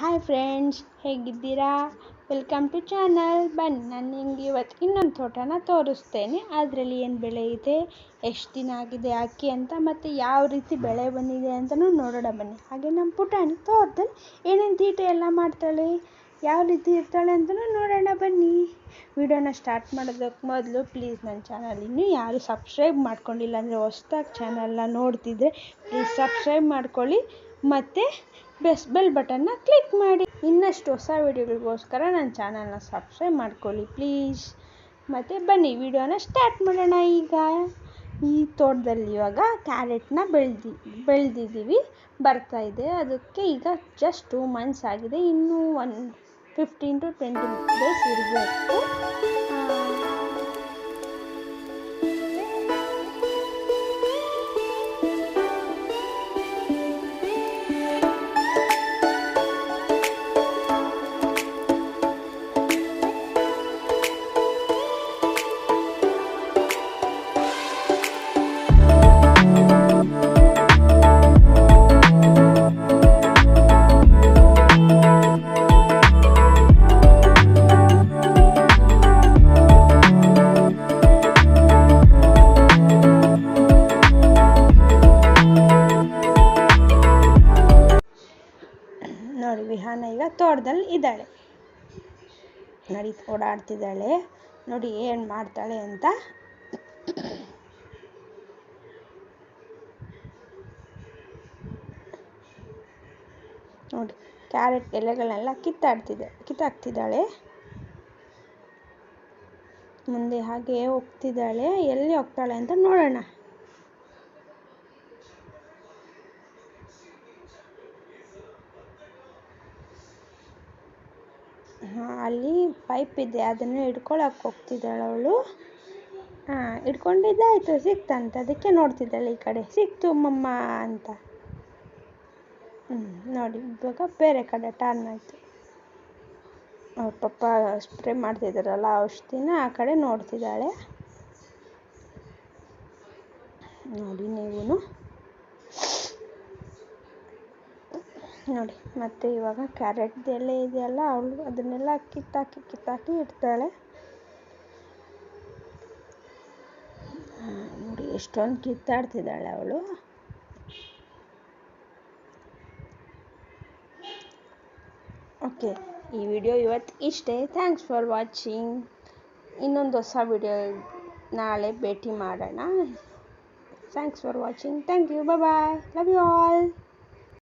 Hi friends ಹೇಗಿದ್ದೀರಾ? Welcome to channel ಬನ್ನಿ, ನಾನು ನಿಮಗೆ ಇವತ್ತು ಇನ್ನೊಂದು ತೋಟನ ತೋರಿಸ್ತೇನೆ. ಅದರಲ್ಲಿ ಏನು ಬೆಳೆ ಇದೆ, ಎಷ್ಟು ದಿನ ಆಗಿದೆ, ಅಕ್ಕಿ ಅಂತ, ಮತ್ತು ಯಾವ ರೀತಿ ಬೆಳೆ ಬಂದಿದೆ ಅಂತಲೂ ನೋಡೋಣ ಬನ್ನಿ. ಹಾಗೆ ನಮ್ಮ ಪುಟಾಣಿ ತೋಟದಲ್ಲಿ ಏನೇನು ತೀಟೆ ಎಲ್ಲ ಮಾಡ್ತಾಳೆ? ಯಾವ ರೀತಿ ಇರ್ತಾಳೆ ಅಂತಲೂ ನೋಡೋಣ ಬನ್ನಿ. ವಿಡಿಯೋನ ಸ್ಟಾರ್ಟ್ ಮಾಡೋದಕ್ಕೆ ಮೊದಲು ಪ್ಲೀಸ್ ನನ್ನ ಚಾನಲ್ ಇನ್ನೂ ಯಾರು ಸಬ್ಸ್ಕ್ರೈಬ್ ಮಾಡ್ಕೊಂಡಿಲ್ಲ ಅಂದರೆ ಹೊಸ್ದಾಗಿ ಚಾನಲ್ನ ನೋಡ್ತಿದ್ರೆ ಪ್ಲೀಸ್ ಸಬ್ಸ್ಕ್ರೈಬ್ ಮಾಡ್ಕೊಳ್ಳಿ. ಮತ್ತು ಬೆಸ್ ಬೆಲ್ ಬಟನ್ನ ಕ್ಲಿಕ್ ಮಾಡಿ. ಇನ್ನಷ್ಟು ಹೊಸ ವಿಡಿಯೋಗಳಿಗೋಸ್ಕರ ನನ್ನ ಚಾನಲ್ನ ಸಬ್ಸ್ಕ್ರೈಬ್ ಮಾಡ್ಕೊಳ್ಳಿ ಪ್ಲೀಸ್ ಮತ್ತು ಬನ್ನಿ, ವಿಡಿಯೋನ ಸ್ಟಾರ್ಟ್ ಮಾಡೋಣ ಈಗ. ಈ ತೋಟದಲ್ಲಿ ಇವಾಗ ಕ್ಯಾರೆಟ್ನ ಬೆಳೆದಿ, ಬೆಳೆದಿದ್ದೀವಿ. ಬರ್ತಾ ಇದೆ. ಅದಕ್ಕೆ ಈಗ ಜಸ್ಟ್ ಟೂ ಮಂತ್ಸ್ ಆಗಿದೆ. ಇನ್ನೂ one fifteen to twenty days இருக்கும் ನೋಡಿ, ವಿಹಾನ ಈಗ ತೋಟದಲ್ಲಿ ಇದ್ದಾಳೆ. ನಡಿ ಓಡಾಡ್ತಿದ್ದಾಳೆ. ನೋಡಿ, ಏನು ಮಾಡ್ತಾಳೆ ಅಂತ. ನೋಡಿ, ಕ್ಯಾರೆಟ್ ಎಲೆಗಳನ್ನೆಲ್ಲ ಕಿತ್ತಾಡ್ತಿದ್ದೆ, ಕಿತ್ತಾಕ್ತಿದ್ದಾಳೆ. ಮುಂದೆ ಹಾಗೆ ಹೋಗ್ತಿದ್ದಾಳೆ. ಎಲ್ಲಿ ಹೋಗ್ತಾಳೆ ಅಂತ ನೋಡೋಣ. ಅಲ್ಲಿ ಪೈಪ್ ಇದೆ, ಅದನ್ನು ಹಿಡ್ಕೊಳಕ್ಕೆ ಹೋಗ್ತಿದ್ದಾಳೆ ಅವಳು. ಹಾಂ ಹಿಡ್ಕೊಂಡಿದ್ದಾಯ್ತು ಸಿಕ್ತಂತ, ಅದಕ್ಕೆ ನೋಡ್ತಿದ್ದಾಳೆ ಈ ಕಡೆ. ಸಿಕ್ತು ಮಮ್ಮ ಅಂತ. ಹ್ಞೂ ನೋಡಿ, ಇವಾಗ ಬೇರೆ ಕಡೆ ಟರ್ನ್ ಆಯಿತು. ಅವ್ರ ಪಪ್ಪ ಸ್ಪ್ರೇ ಮಾಡ್ತಿದ್ದಾರಲ್ಲ ಔಷಧಿನ ಆ ಕಡೆ ನೋಡ್ತಿದ್ದಾಳೆ. ನೋಡಿ ನೀವು ನೋಡಿ, ಮತ್ತು ಇವಾಗ ಕ್ಯಾರೆಟ್ದು ಎಲೆ ಇದೆಯಲ್ಲ, ಅವಳು ಅದನ್ನೆಲ್ಲ ಕಿತ್ತಾಕಿ ಕಿತ್ತಾಕಿ ಇಡ್ತಾಳೆ. ನೋಡಿ, ಎಷ್ಟೊಂದು ಕಿತ್ತಾಡ್ತಿದ್ದಾಳೆ ಅವಳು. ಓಕೆ ಈ ವಿಡಿಯೋ ಇವತ್ತು ಇಷ್ಟೇ. ಥ್ಯಾಂಕ್ಸ್ ಫಾರ್ ವಾಚಿಂಗ್ ಇನ್ನೊಂದು ಹೊಸ ವಿಡಿಯೋ ನಾಳೆ ಭೇಟಿ ಮಾಡೋಣ. Thanks for watching thank you bye love you all